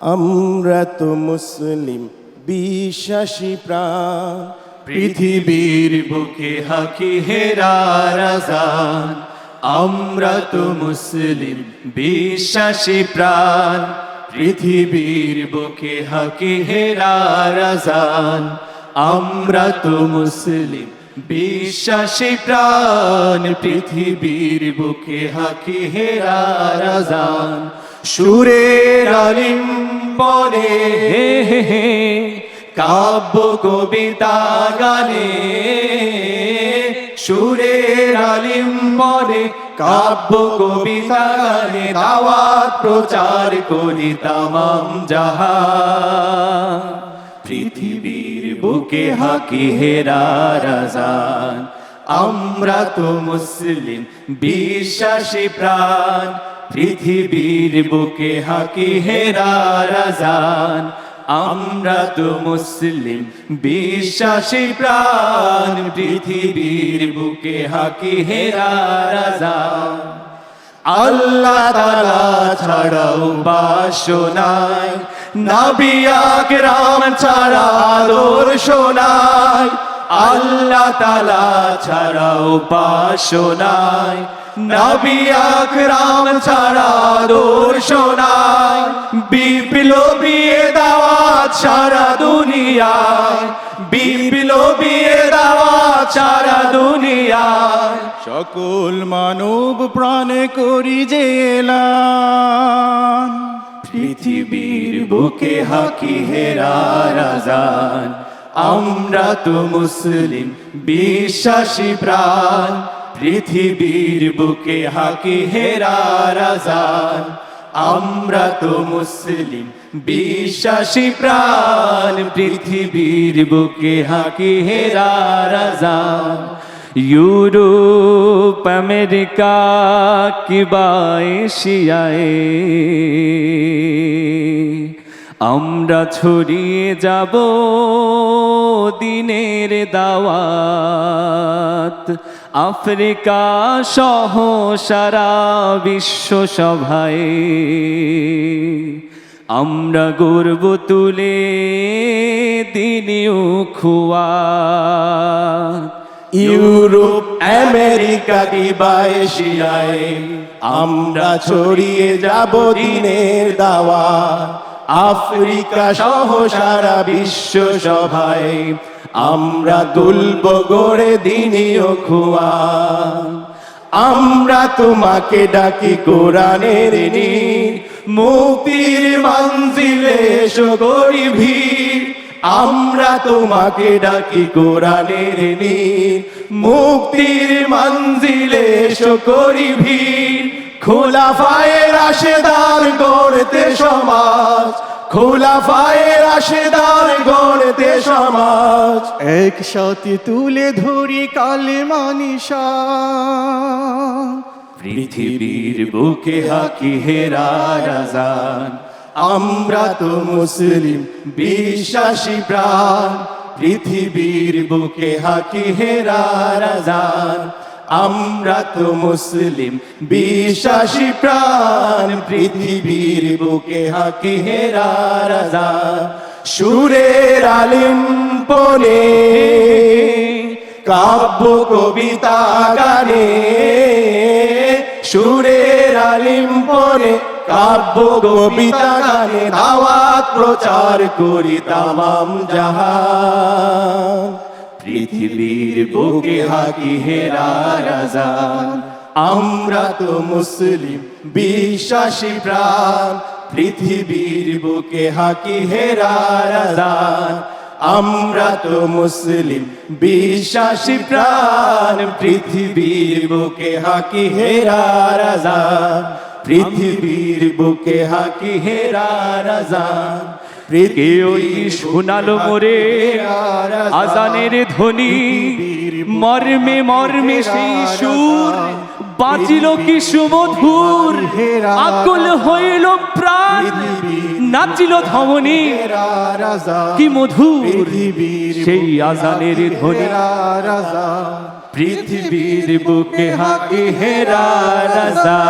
আমরা তো মুসলিম, বিশ্বাসী প্রাণ। পৃথিবীর বুকে হাকি হেরার আমরা তো মুসলিম, বিশ্বাসী প্রাণ। পৃথিবীর বুকে হাকি হেরার আজান। আমরা তো মুসলিম বিশ্বাসী প্রাণ, পৃথিবীর বুকে হাকি হেরার আজান সুরের বনে হে হে হে, কাব্য কবিতা গানে। সুরের আলিম্বনে কাব্য কবিতা গানে, দাওয়াত প্রচার করি তামাম জাহা পৃথিবীর বুকে হাকি হেরা রাজান, আমরা তো মুসলিম, বিশ্বাসী প্রাণ। পৃথিবীর বুকে হাকি হেরা রাজান, আমরা তো মুসলিম, বিশ্বাসী প্রাণ। পৃথিবীর বুকে হাকি হেরা রাজান। আল্লাহ তালা ছাড়াও বাসনাই নাবিয়াক রাম ছাড়া আদর্শ নাই। আল্লাহ তালা ছাড়াও বাসনাই নাবিয়াক রাম ছাড়া আদর্শ নাই। বিপ্লবী দাওয়াত সারা দুনিয়ায়। বিপ্লবী সারা দুনিয়ায় সকল মানব প্রাণে করি যে পৃথিবীর বুকে হাকি হেরা রাজান। আমরা তো মুসলিম বিশ্বাসী প্রাণ। পৃথিবীর বুকে হাকি হেরা রাজান। আমরা তো মুসলিম বিশ্বাসী প্রাণ পৃথিবীর বুকে হাকি হেরা রাজান ইউরোপ, আমেরিকা, কিবা, এশিয়ায়। আমরা ছড়িয়ে যাব দিনের দাওয়াত। আফ্রিকা সহ সারা বিশ্ব সভায়। আমরা গর্ব তুলে দিনীয় খুয়া। ইউরোপ, আমেরিকা কিবা এশিয়ায় আমরা ছড়িয়ে যাব দিনের দাওয়া আফ্রিকা সহ সারা বিশ্ব সভায় আমরা তুলব গড়ে দিনীয় খুয়া। আমরা তোমাকে ডাকি কোরআনের নীর মুক্তির মঞ্জিলে এসো ভিড় আমরা তোমাকে ডাকি কোরআনের নীর। মুক্তির মঞ্জিলে এসো করি ভিড় খোলা ফায়ের আশেদার গড়তে সমাজ। খোলা ফায়ের আশেদার গড়তে সমাজ। একসাথে তুলে ধরি কালে মানিসা পৃথিবীর বুকে হাকি হেরা রাজান। আমরা তো মুসলিম, বিশ্বাসী প্রাণ। পৃথিবীর বুকে হাকি হেরা রাজান। আমরা তো মুসলিম, বিশ্বাসী প্রাণ। পৃথিবীর বুকে হাকি হেরা রাজান। সুরের আলিম পনে, কাব্য কবিতা গানে। সুরের আলিম পরে কাব্য কবিতা গানে দাওয়াত প্রচার করি তামাম জাহান। পৃথিবীর বুকে হাকি হেরা রাজান। আমরা তো মুসলিম, বিশ্বাসী প্রাণ। পৃথিবীর বুকে হাকি হেরা রাজান। আমরা তো মুসলিম বিশ্বাসী প্রাণ পৃথিবীর বুকে হাকি হেরা রাজান পৃথিবীর বুকে হাকি হেরা ওই শোনালো মোরে আজানের ধ্বনি মর্মে মর্মে সেই সুর বাজিল কি সুমধুর? আকুল হইল প্রাণ। নাচিল ধমনি। রাজা। কি মধুর। সেই আজানের ধ্বনি। রাজা। পৃথিবীর বুকে হাকি হেরা রাজা।